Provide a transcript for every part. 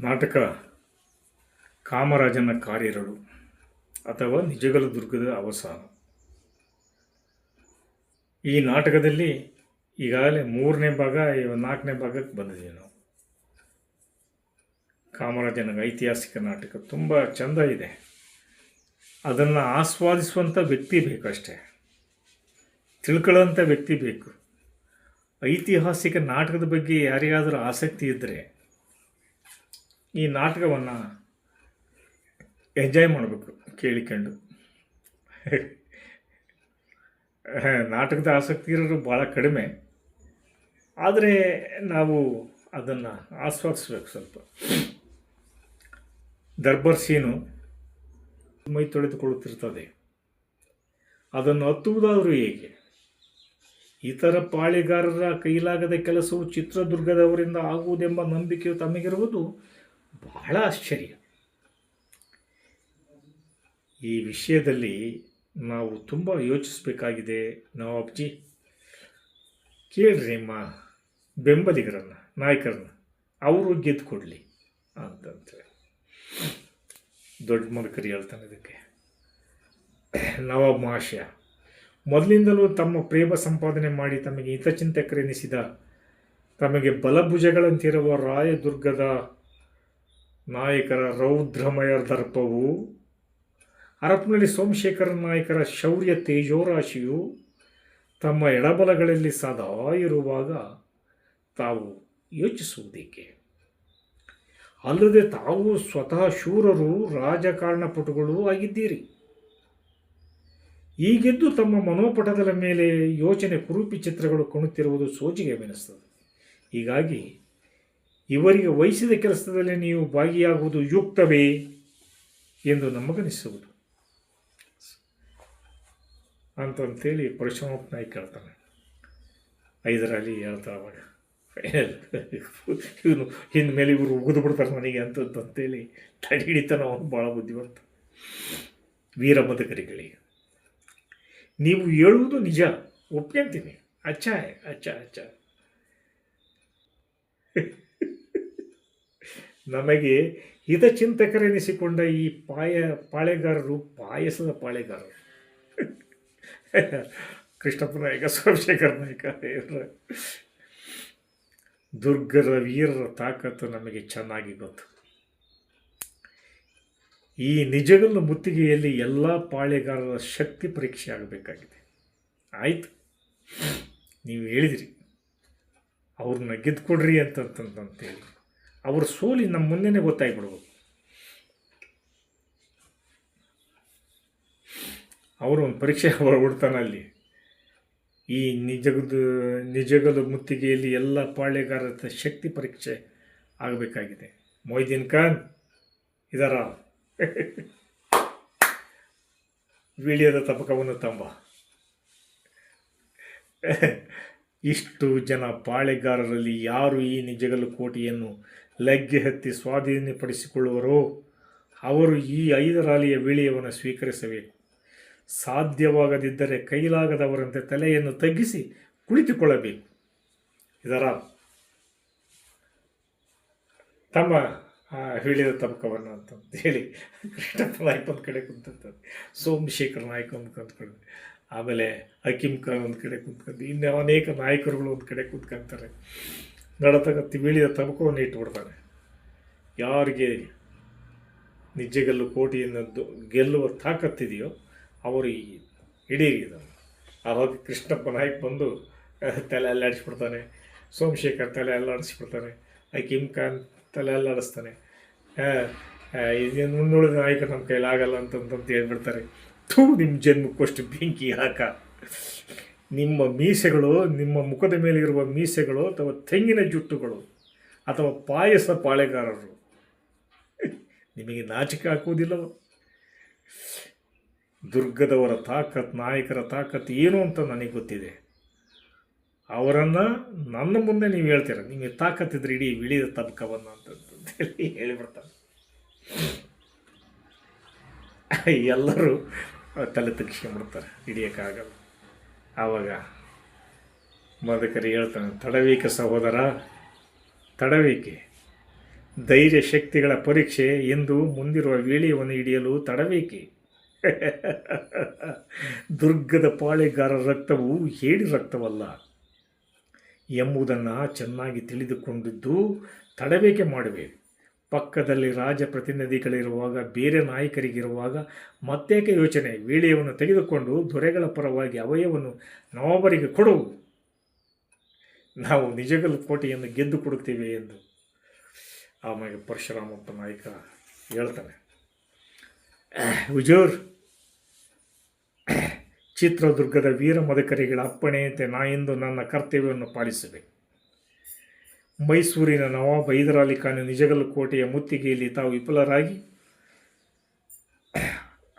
ನಾಟಕ ಕಾಮರಾಜನ ಕಾರ್ಯರಳು ಅಥವಾ ನಿಜಗಲ ದುರ್ಗದ ಅವಸಾನ. ಈ ನಾಟಕದಲ್ಲಿ ಈಗಾಗಲೇ ಮೂರನೇ ಭಾಗ ನಾಲ್ಕನೇ ಭಾಗಕ್ಕೆ ಬಂದಿದ್ದೀವಿ ನಾವು. ಕಾಮರಾಜನ ಐತಿಹಾಸಿಕ ನಾಟಕ ತುಂಬ ಚೆಂದ ಇದೆ. ಅದನ್ನು ಆಸ್ವಾದಿಸುವಂಥ ವ್ಯಕ್ತಿ ಬೇಕು ಅಷ್ಟೇ. ತಿಳ್ಕೊಳ್ಳೋಂಥ ವ್ಯಕ್ತಿ ಬೇಕು. ಐತಿಹಾಸಿಕ ನಾಟಕದ ಬಗ್ಗೆ ಯಾರಿಗಾದರೂ ಆಸಕ್ತಿ ಇದ್ದರೆ ಈ ನಾಟಕವನ್ನು ಎಂಜಾಯ್ ಮಾಡಬೇಕು, ಕೇಳಿಕೊಂಡು. ನಾಟಕದ ಆಸಕ್ತಿ ಇರೋರು ಭಾಳ ಕಡಿಮೆ. ಆದರೆ ನಾವು ಅದನ್ನು ಆಸ್ವಾದಿಸ್ಬೇಕು ಸ್ವಲ್ಪ. ದರ್ಬರ್ ಸೀನು ಮೈ ತೊಳೆದುಕೊಳ್ಳುತ್ತಿರ್ತದೆ. ಅದನ್ನು ಹತ್ತುವುದಾದರೂ ಹೇಗೆ? ಇತರ ಪಾಳಿಗಾರರ ಕೈಲಾಗದ ಕೆಲಸವು ಚಿತ್ರದುರ್ಗದವರಿಂದ ಆಗುವುದೆಂಬ ನಂಬಿಕೆಯು ತಮಗಿರುವುದು ಬಹಳ ಆಶ್ಚರ್ಯ. ಈ ವಿಷಯದಲ್ಲಿ ನಾವು ತುಂಬ ಯೋಚಿಸಬೇಕಾಗಿದೆ. ನವಾಬ್ಜಿ, ಕೇಳ್ರಿ ನಿಮ್ಮ ಬೆಂಬಲಿಗರನ್ನು, ನಾಯಕರನ್ನ, ಅವರು ಗೆದ್ದು ಕೊಡಲಿ ಅಂತಂತೇಳಿ ದೊಡ್ಡ ಮಲಕರಿ ಹೇಳ್ತಾನೆ ಇದಕ್ಕೆ. ನವಾಬ್ ಮಹಾಶಯ ಮೊದಲಿಂದಲೂ ತಮ್ಮ ಪ್ರೇಮ ಸಂಪಾದನೆ ಮಾಡಿ ತಮಗೆ ಹಿತಚಿಂತಕರೆನಿಸಿದ ತಮಗೆ ಬಲಭುಜಗಳಂತಿರುವ ರಾಯದುರ್ಗದ ನಾಯಕರ ರೌದ್ರಮಯ ದರ್ಪವು, ಹರಪನಹಳ್ಳಿ ಸೋಮಶೇಖರ ನಾಯಕರ ಶೌರ್ಯ ತೇಜೋರಾಶಿಯು ತಮ್ಮ ಎಡಬಲಗಳಲ್ಲಿ ಸದಾ ಇರುವಾಗ ತಾವು ಯೋಚಿಸುವುದೇಕೆ? ಅಲ್ಲದೆ ತಾವು ಸ್ವತಃ ಶೂರರು ರಾಜಕಾರಣಪಟುಗಳು ಆಗಿದ್ದೀರಿ. ಈಗೆದ್ದು ತಮ್ಮ ಮನೋಪಟದ ಮೇಲೆ ಯೋಚನೆ, ಕುರೂಪಿ ಚಿತ್ರಗಳು ಕಾಣುತ್ತಿರುವುದು ಸೋಜಿಗೆವೆನಿಸ್ತದೆ ಹೀಗಾಗಿ ಇವರಿಗೆ ವಹಿಸಿದ ಕೆಲಸದಲ್ಲಿ ನೀವು ಭಾಗಿಯಾಗುವುದು ಯುಕ್ತವೇ ಎಂದು ನಮಗನಿಸುವುದು. ಅಂತಂತೇಳಿ ಪರಶುರಾಮ ನಾಯ್ಕ ಹೇಳ್ತಾನೆ. ಐದರಲ್ಲಿ ಹೇಳ್ತಾ ಅವಾಗ ಇವನು ಮೇಲೆ ಇವರು ಉಗಿದು ಬಿಡ್ತಾರೆ ನನಗೆ ಅಂತಂತೇಳಿ ತಡೆ ಹಿಡಿತಾನೆ ಅವನು ಭಾಳ ಬುದ್ಧಿವಂತ. ವೀರ ಮದಕರಿಗಳಿಗೆ ನೀವು ಹೇಳುವುದು ನಿಜ ಒಪ್ಕೊಂತೀನಿ ಅಚ್ಚ ಅಚ್ಚ ಅಚ್ಚ ನಮಗೆ ಹಿತಚಿಂತಕರೆನಿಸಿಕೊಂಡ ಈ ಪಾಯ, ಪಾಳೆಗಾರರು ಪಾಯಸದ ಪಾಳೆಗಾರರು. ಕೃಷ್ಣಪ್ಪ ನಾಯಕ, ಸೋಮಶೇಖರ ನಾಯಕ ದುರ್ಗದ ವೀರರ ತಾಕತ್ತು ನಮಗೆ ಚೆನ್ನಾಗಿ ಗೊತ್ತು. ಈ ನಿಜಗಲ್ಲು ಮುತ್ತಿಗೆಯಲ್ಲಿ ಎಲ್ಲ ಪಾಳೆಗಾರರ ಶಕ್ತಿ ಪರೀಕ್ಷೆ ಆಗಬೇಕಾಗಿದೆ. ಆಯಿತು. ನೀವು ಹೇಳಿದಿರಿ. ಅವ್ರನ್ನ ಗೆದ್ಕೊಡ್ರಿ ಅಂತಂತಂತೇಳಿ ಅವ್ರ ಸೋಲಿ ನಮ್ಮ ಮುಂದೆನೇ ಗೊತ್ತಾಗ್ಬಿಡ್ಬೇಕು. ಅವರು ಒಂದು ಪರೀಕ್ಷೆ ಹೊರಬಿಡ್ತಾನೆ ಅಲ್ಲಿ. ಈ ನಿಜಗದ ನಿಜಗಲು ಮುತ್ತಿಗೆಯಲ್ಲಿ ಎಲ್ಲ ಪಾಳೆಗಾರರ ಶಕ್ತಿ ಪರೀಕ್ಷೆ ಆಗಬೇಕಾಗಿದೆ. ಮೊಯ್ದೀನ್ ಖಾನ್, ಇದರ ವಿಡಿಯೋದ ತಪಕವನ್ನು ತಂಬ. ಇಷ್ಟು ಜನ ಪಾಳೆಗಾರರಲ್ಲಿ ಯಾರು ಈ ನಿಜಗಲು ಕೋಟೆಯನ್ನು ಲಗ್ಗೆ ಹತ್ತಿ ಸ್ವಾಧೀನಪಡಿಸಿಕೊಳ್ಳುವರೋ, ಅವರು ಈ ಐದರಾಲಿಯ ವಿಳಿಯವನ್ನು ಸ್ವೀಕರಿಸಬೇಕು. ಸಾಧ್ಯವಾಗದಿದ್ದರೆ ಕೈಲಾಗದವರಂತೆ ತಲೆಯನ್ನು ತಗ್ಗಿಸಿ ಕುಳಿತುಕೊಳ್ಳಬೇಕು. ಇದರ ತಮ್ಮ ಹೇಳಿದ ತಬಕವನ್ನು ಅಂತ ಹೇಳಿ. ಕೃಷ್ಣಪ್ಪ ನಾಯ್ಕ ಕಡೆ ಕುಂತಂತ ಸೋಮಶೇಖರ ನಾಯ್ಕ ಒಂದು ಆಮೇಲೆ ಹಕೀಮ್ ಖಾನ್ ಒಂದು ಕಡೆ ಕುಂತ್ಕೊಂಡು, ಇನ್ನು ಅನೇಕ ನಾಯಕರುಗಳು ಒಂದು ಕಡೆ ಕುಂತ್ಕೊಂತಾರೆ. ನಡತಕ್ಕ ತಿಳಿಯ ತಬಕವನ್ನು ಇಟ್ಬಿಡ್ತಾನೆ. ಯಾರಿಗೆ ನಿಜಗಲ್ಲು ಗೆಲ್ಲು ದು- ಗೆಲ್ಲುವ ತಾಕತ್ತಿದೆಯೋ ಅವರು ಈ ಇದನ್ನು. ಆವಾಗ ಕೃಷ್ಣಪ್ಪ ನಾಯಕ್ ಬಂದು ತಲೆ ಅಲ್ಲಾಡಿಸ್ಬಿಡ್ತಾನೆ, ಸೋಮಶೇಖರ್ ತಲೆ ಅಲ್ಲಾಡಿಸ್ಬಿಡ್ತಾನೆ ಹಕೀಮ್ ಖಾನ್ ತಲೆ ಅಲ್ಲಾಡಿಸ್ತಾನೆ. ಇದೇನು ಮುಂದುಳಿದ ನಾಯಕ ನಮ್ಮ ಕೈಲಾಗಲ್ಲ ಅಂತಂತಂತ ಹೇಳ್ಬಿಡ್ತಾರೆ. ಥೂ ನಿಮ್ಮ ಜನ್ಮಕ್ಕೋಷ್ಟು ಬೆಂಕಿ ಹಾಕ. ನಿಮ್ಮ ಮೀಸೆಗಳು, ನಿಮ್ಮ ಮುಖದ ಮೇಲೆ ಇರುವ ಮೀಸೆಗಳು ಅಥವಾ ತೆಂಗಿನ ಜುಟ್ಟುಗಳು ಅಥವಾ ಪಾಯಸ ಪಾಳೆಗಾರರು. ನಿಮಗೆ ನಾಚಿಕೆ ಹಾಕುವುದಿಲ್ಲವ? ದುರ್ಗದವರ ತಾಕತ್, ನಾಯಕರ ತಾಕತ್ ಏನು ಅಂತ ನನಗೆ ಗೊತ್ತಿದೆ. ಅವರನ್ನು ನನ್ನ ಮುಂದೆ ನೀವು ಹೇಳ್ತೀರ, ನಿಮಗೆ ತಾಕತ್ತಿದ್ರೆ ಇಡೀ ವಿಳಿದ ತಬಕವನ್ನು ಅಂತಂತೇಳಿ ಹೇಳಿಬಿಡ್ತಾರೆ. ಎಲ್ಲರೂ ತಲೆ ತಗ್ಸ್ಕೊಂಡ್ಬಿಡ್ತಾರೆ ಹಿಡಿಯೋಕ್ಕಾಗಲ್ಲ. ಆವಾಗ ಮದಕರಿ ಹೇಳ್ತಾನೆ, ತಡವೇಕೆ ಸಹೋದರ, ತಡವೀಕೆ? ಧೈರ್ಯ ಶಕ್ತಿಗಳ ಪರೀಕ್ಷೆ ಎಂದು ಮುಂದಿರುವ ವೀಳ್ಯವನ್ನು ಹಿಡಿಯಲು ತಡವೀಕೆ? ದುರ್ಗದ ಪಾಳೆಗಾರರ ರಕ್ತವು ಹೇಳಿ ರಕ್ತವಲ್ಲ. ಎಂಬುದನ್ನು ಚೆನ್ನಾಗಿ ತಿಳಿದುಕೊಂಡಿದ್ದು ತಡಬೇಕೆ ಮಾಡುವೆ? ಪಕ್ಕದಲ್ಲಿ ರಾಜಪ್ರತಿನಿಧಿಗಳಿರುವಾಗ, ಬೇರೆ ನಾಯಕರಿಗಿರುವಾಗ ಮತ್ತೇಕೆ ಯೋಚನೆ? ವೀಳ್ಯವನ್ನು ತೆಗೆದುಕೊಂಡು ದೊರೆಗಳ ಪರವಾಗಿ ಅವಯವನ್ನು ನವಾಬರಿಗೆ ಕೊಡು. ನಾವು ನಿಜಗಲ್ ಕೋಟೆಯನ್ನು ಗೆದ್ದು ಕೊಡುತ್ತೇವೆ ಎಂದು ಆಮೇಲೆ ಪರಶುರಾಮಪ್ಪ ನಾಯಕ ಹೇಳ್ತಾನೆ. ಹುಜೂರ್ ಚಿತ್ರದುರ್ಗದ ವೀರ ಮದಕರಿಗಳ ಅಪ್ಪಣೆಯಂತೆ ನಾ ಇಂದು ನನ್ನ ಕರ್ತವ್ಯವನ್ನು ಪಾಲಿಸುವೆ. ಮೈಸೂರಿನ ನವಾಬ್ ಹೈದರಾಲಿ ಖಾನ್ ನಿಜಗಲ್ ಕೋಟೆಯ ಮುತ್ತಿಗೆಯಲ್ಲಿ ತಾವು ವಿಫಲರಾಗಿ,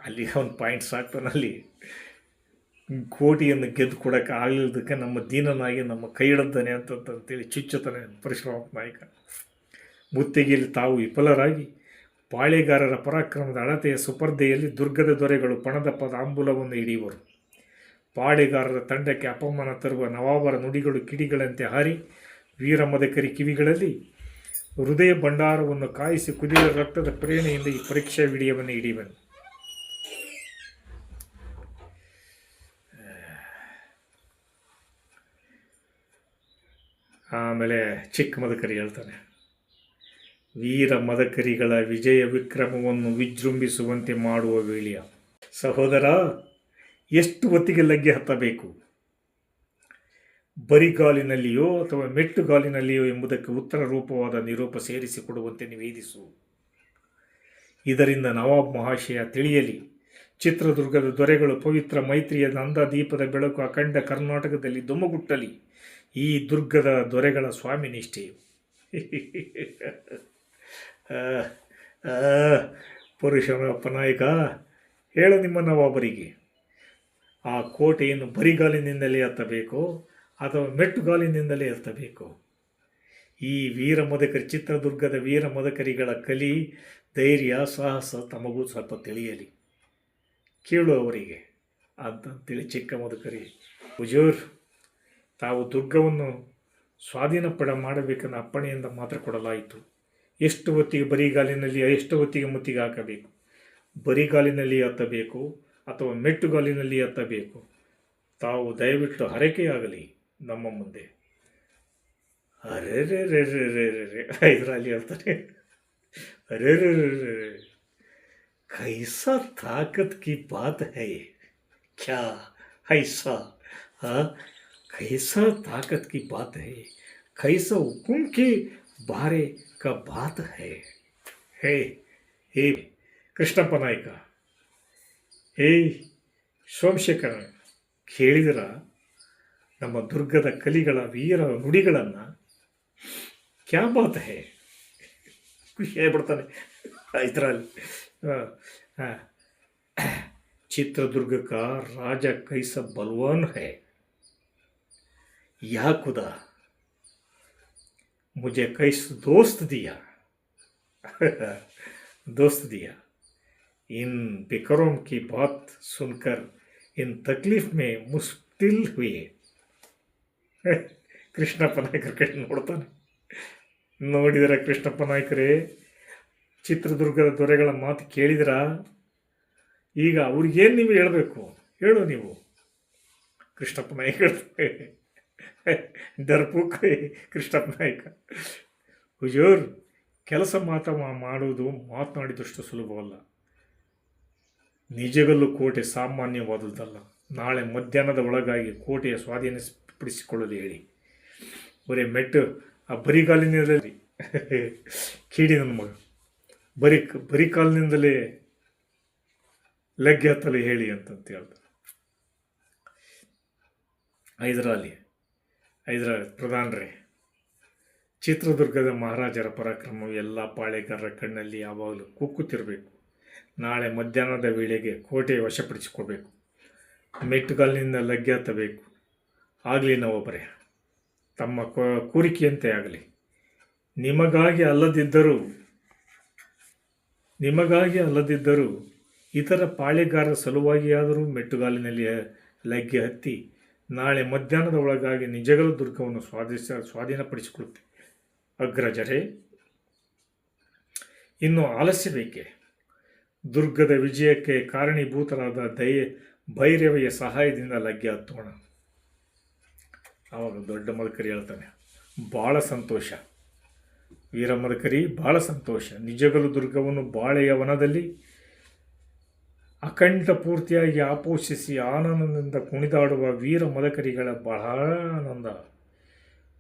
ಅಲ್ಲಿ ಒಂದು ಪಾಯಿಂಟ್ಸ್ ಅಲ್ಲಿ ಕೋಟೆಯನ್ನು ಗೆದ್ದು ಕೊಡೋಕೆ ಆಗಲಿದ್ದಕ್ಕೆ ನಮ್ಮ ದೀನನಾಗಿ ನಮ್ಮ ಕೈ ಹಿಡದ್ದಾನೆ ಅಂತಂತೇಳಿ ಚುಚ್ಚುತ್ತಾನೆ ಪರಶುರಾಮ ನಾಯಕ. ಮುತ್ತಿಗೆಯಲ್ಲಿ ತಾವು ವಿಫಲರಾಗಿ ಪಾಳೆಗಾರರ ಪರಾಕ್ರಮದ ಅಳತೆಯ ಸುಪರ್ಧೆಯಲ್ಲಿ ದುರ್ಗದ ದೊರೆಗಳು ಪಣದ ಪದಾಂಬುಲವನ್ನು ಹಿಡಿಯುವರು. ಪಾಳೆಗಾರರ ತಂಡಕ್ಕೆ ಅಪಮಾನ ತರುವ ನವಾಬರ ನುಡಿಗಳು ಕಿಡಿಗಳಂತೆ ಹಾರಿ ವೀರ ಮದಕರಿ ಕಿವಿಗಳಲ್ಲಿ ಹೃದಯ ಭಂಡಾರವನ್ನು ಕಾಯಿಸಿ ಕುದಿದ ರಕ್ತದ ಪ್ರೇರಣೆಯಿಂದ ಈ ಪರೀಕ್ಷಾ ವಿಡಿಯೋವನ್ನು ಹಿಡಿಯುವನು. ಆಮೇಲೆ ಚಿಕ್ಕ ಮದಕರಿ ಹೇಳ್ತಾನೆ. ವೀರ ಮದಕರಿಗಳ ವಿಜಯ ವಿಕ್ರಮವನ್ನು ವಿಜೃಂಭಿಸುವಂತೆ ಮಾಡುವ ವೇಳೆಯ ಸಹೋದರ, ಎಷ್ಟು ಹೊತ್ತಿಗೆ ಲಗ್ಗೆ ಹತ್ತಬೇಕು? ಬರಿಗಾಲಿನಲ್ಲಿಯೋ ಅಥವಾ ಮೆಟ್ಟುಗಾಲಿನಲ್ಲಿಯೋ ಎಂಬುದಕ್ಕೆ ಉತ್ತರ ರೂಪವಾದ ನಿರೂಪ ಸೇರಿಸಿಕೊಡುವಂತೆ ನಿವೇದಿಸು. ಇದರಿಂದ ನವಾಬ್ ಮಹಾಶಯ ತಿಳಿಯಲಿ. ಚಿತ್ರದುರ್ಗದ ದೊರೆಗಳು ಪವಿತ್ರ ಮೈತ್ರಿಯ ನಂದದೀಪದ ಬೆಳಕು ಅಖಂಡ ಕರ್ನಾಟಕದಲ್ಲಿ ದುಮ್ಮಗುಟ್ಟಲಿ ಈ ದುರ್ಗದ ದೊರೆಗಳ ಸ್ವಾಮಿ ನಿಷ್ಠೆಯು ಪುರುಷನಪ್ಪ ನಾಯಕ, ಹೇಳು ನಿಮ್ಮ ನವಾಬರಿಗೆ. ಆ ಕೋಟೆಯನ್ನು ಬರಿಗಾಲಿನಿಂದಲೇ ಎತ್ತಬೇಕೋ ಅಥವಾ ಮೆಟ್ಟುಗಾಲಿನಿಂದಲೇ ಎತ್ತಬೇಕು. ಈ ವೀರ ಮೊದಕರಿ ಚಿತ್ರದುರ್ಗದ ವೀರ ಮೊದಕರಿಗಳ ಕಲಿ, ಧೈರ್ಯ, ಸಾಹಸ ತಮಗೂ ಸ್ವಲ್ಪ ತಿಳಿಯಲಿ. ಕೇಳು ಅವರಿಗೆ. ಅಂತಂತೇಳಿ ಚಿಕ್ಕ ಮದಕರಿ ಹುಜೂರ್, ತಾವು ದುರ್ಗವನ್ನು ಸ್ವಾಧೀನಪಡ ಮಾಡಬೇಕನ್ನ ಅಪ್ಪಣೆಯಿಂದ ಮಾತ್ರ ಕೊಡಲಾಯಿತು. ಎಷ್ಟು ಹೊತ್ತಿಗೆ ಬರಿಗಾಲಿನಲ್ಲಿ, ಎಷ್ಟು ಹೊತ್ತಿಗೆ ಮುತ್ತಿಗೆ ಹಾಕಬೇಕು? ಬರಿಗಾಲಿನಲ್ಲಿ ಎತ್ತಬೇಕು ಅಥವಾ ಮೆಟ್ಟುಗಾಲಿನಲ್ಲಿ ಎತ್ತಬೇಕು? ತಾವು ದಯವಿಟ್ಟು ಹರಕೆಯಾಗಲಿ. ನಮ್ಮ ಮುಂದೆ ಅರೆ ರೇ ರೇ ರೇ ರೇ ರೇ ರೇ ಇದರಲ್ಲಿ ಹೇಳ್ತಾರೆ ಅರೆ ರೇ ರೇ ರೇ ರೇ कैसा ताकत की बात है ये क्या ऐसा हाँ कैसा ताकत की बात है ये कैसा हुकुम के बारे का बात है ಹೇ ಹೇ ಕೃಷ್ಣಪ್ಪ ನಾಯಕ ಏಯ್ ಸೋಮಶೇಖರ ಕೇಳಿದರ ನಮ್ಮ ದುರ್ಗದ ಕಲಿಗಳ ವೀರ ನುಡಿಗಳನ್ನು ಕ್ಯಾ ಬಾತ್ ಹೇ ಖುಷಿ ಆಗ್ಬಿಡ್ತಾನೆ ಇದರಲ್ಲಿ चित्रदुर्ग का राजा कैसा बलवान है या खुदा मुझे कैसा दोस्त दिया दोस्त दिया इन बेकरों की बात सुनकर इन तकलीफ में मुश्किल हुए ಕೃಷ್ಣಪ್ಪ ನಾಯ್ಕರು ಕಡೆ ನೋಡ್ತಾನೆ. ನೋಡಿದರೆ ಕೃಷ್ಣಪ್ಪ ನಾಯ್ಕರೇ, ಚಿತ್ರದುರ್ಗದ ದೊರೆಗಳ ಮಾತು ಕೇಳಿದ್ರ? ಈಗ ಅವ್ರಿಗೇನು ನೀವು ಹೇಳಬೇಕು? ಹೇಳು ನೀವು. ಕೃಷ್ಣಪ್ಪ ನಾಯ್ಕರು ಡರ್ಪುಕ್ ಕೃಷ್ಣಪ್ಪ ನಾಯ್ಕ. ಹುಜೂರ್, ಕೆಲಸ ಮಾತ ಮಾಡುವುದು ಮಾತನಾಡಿದಷ್ಟು ಸುಲಭವಲ್ಲ. ನಿಜಗಲ್ಲೂ ಕೋಟೆ ಸಾಮಾನ್ಯವಾದದ್ದಲ್ಲ ನಾಳೆ ಮಧ್ಯಾಹ್ನದ ಒಳಗಾಗಿ ಕೋಟೆಯ ಸ್ವಾಧೀನಪಡಿಸಿಕೊಳ್ಳಲು ಹೇಳಿ. ಬರೀ ಮೆಟ್ಟು, ಆ ಬರಿಗಾಲಿನಲ್ಲಿ ಕೀಡಿ ನನ್ನ ಮಗ. ಬರೀ ಬರೀ ಕಾಲಿನಿಂದಲೇ ಲಗ್ಗೆ ಹತ್ತಲು ಹೇಳಿ ಅಂತಂತ ಹೇಳ್ತಾರೆ. ಹೈದರಾಲಿ ಹೈದರಾಲಿ ಪ್ರಧಾನರೇ, ಚಿತ್ರದುರ್ಗದ ಮಹಾರಾಜರ ಪರಾಕ್ರಮವು ಎಲ್ಲ ಪಾಳೆಗಾರರ ಕಣ್ಣಲ್ಲಿ ಯಾವಾಗಲೂ ಕುಕ್ಕುತ್ತಿರಬೇಕು. ನಾಳೆ ಮಧ್ಯಾಹ್ನದ ವೇಳೆಗೆ ಕೋಟೆ ವಶಪಡಿಸಿಕೊಳ್ಬೇಕು ಮೆಟ್ಟುಗಾಲಿನಿಂದ ಲಗ್ಗೆ ಹತ್ತಬೇಕು. ಆಗಲಿ ನಾವೊಬ್ಬರೇ ತಮ್ಮ ಕೋರಿಕೆಯಂತೆ ಆಗಲಿ. ನಿಮಗಾಗಿ ಅಲ್ಲದಿದ್ದರೂ ನಿಮಗಾಗಿ ಅಲ್ಲದಿದ್ದರೂ ಇತರ ಪಾಳೆಗಾರರ ಸಲುವಾಗಿಯಾದರೂ ಮೆಟ್ಟುಗಾಲಿನಲ್ಲಿ ಲಗ್ಗೆ ಹತ್ತಿ ನಾಳೆ ಮಧ್ಯಾಹ್ನದ ಒಳಗಾಗಿ ನಿಜಗಲ ದುರ್ಗವನ್ನು ಸ್ವಾಧೀಸ ಸ್ವಾಧೀನಪಡಿಸಿಕೊಳ್ಳುತ್ತೆ ಅಗ್ರಜರೇ, ಇನ್ನು ಆಲಸ್ಯ ಬೇಕೆ ದುರ್ಗದ ವಿಜಯಕ್ಕೆ ಕಾರಣೀಭೂತರಾದ ದಯ, ಭೈರವಿಯ ಸಹಾಯದಿಂದ ಲಗ್ಗೆ ಹತ್ತೋಣ. ಆವಾಗ ದೊಡ್ಡ ಮದಕರಿ ಹೇಳ್ತಾನೆ ಭಾಳ ಸಂತೋಷ. ವೀರ ಮದಕರಿ ಭಾಳ ಸಂತೋಷ. ನಿಜಗಲು ದುರ್ಗವನ್ನು ಬಾಳೆಯ ವನದಲ್ಲಿ ಅಖಂಡ ಪೂರ್ತಿಯಾಗಿ ಆಪೋಷಿಸಿ ಆನಂದದಿಂದ ಕುಣಿದಾಡುವ ವೀರ ಮದಕರಿಗಳ ಬಹಳ ಆನಂದ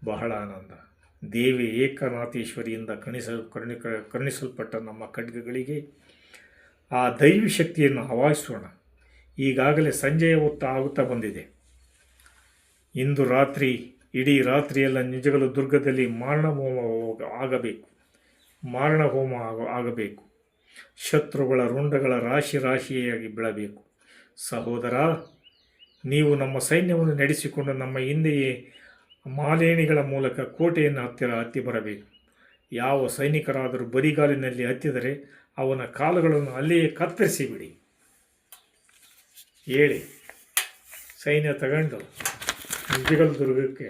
ಬಹಳ ಆನಂದ. ದೇವಿ ಏಕನಾಥೇಶ್ವರಿಯಿಂದ ಕಣಿಸ, ಕರುಣಿ, ಕರುಣಿಸಲ್ಪಟ್ಟ ನಮ್ಮ ಖಡ್ಗಗಳಿಗೆ ಆ ದೈವಿ ಶಕ್ತಿಯನ್ನು ಆವಾಹಿಸೋಣ. ಈಗಾಗಲೇ ಸಂಜೆಯ ಹೊತ್ತು ಆಗುತ್ತಾ ಬಂದಿದೆ. ಇಂದು ರಾತ್ರಿ, ಇಡೀ ರಾತ್ರಿಯೆಲ್ಲ ನಿಜಗಲು ದುರ್ಗದಲ್ಲಿ ಮಾರಣ ಹೋಮ ಆಗಬೇಕು. ಮಾರಣ ಹೋಮ ಆಗ ಆಗಬೇಕು. ಶತ್ರುಗಳ ರುಂಡಗಳ ರಾಶಿ ರಾಶಿಯಾಗಿ ಬೀಳಬೇಕು. ಸಹೋದರ, ನೀವು ನಮ್ಮ ಸೈನ್ಯವನ್ನು ನಡೆಸಿಕೊಂಡು ನಮ್ಮ ಹಿಂದೆಯೇ ಮಾಲೇಣಿಗಳ ಮೂಲಕ ಕೋಟೆಯನ್ನು ಹತ್ತಿರ ಹತ್ತಿ ಬರಬೇಕು. ಯಾವ ಸೈನಿಕರಾದರೂ ಬರಿಗಾಲಿನಲ್ಲಿ ಹತ್ತಿದರೆ ಅವನ ಕಾಲುಗಳನ್ನು ಅಲ್ಲಿಯೇ ಕತ್ತರಿಸಿಬಿಡಿ. ಹೇಳಿ. ಸೈನ್ಯ ತಗೊಂಡು. ನಿಜಗಲ್ ದುರ್ಗಕ್ಕೆ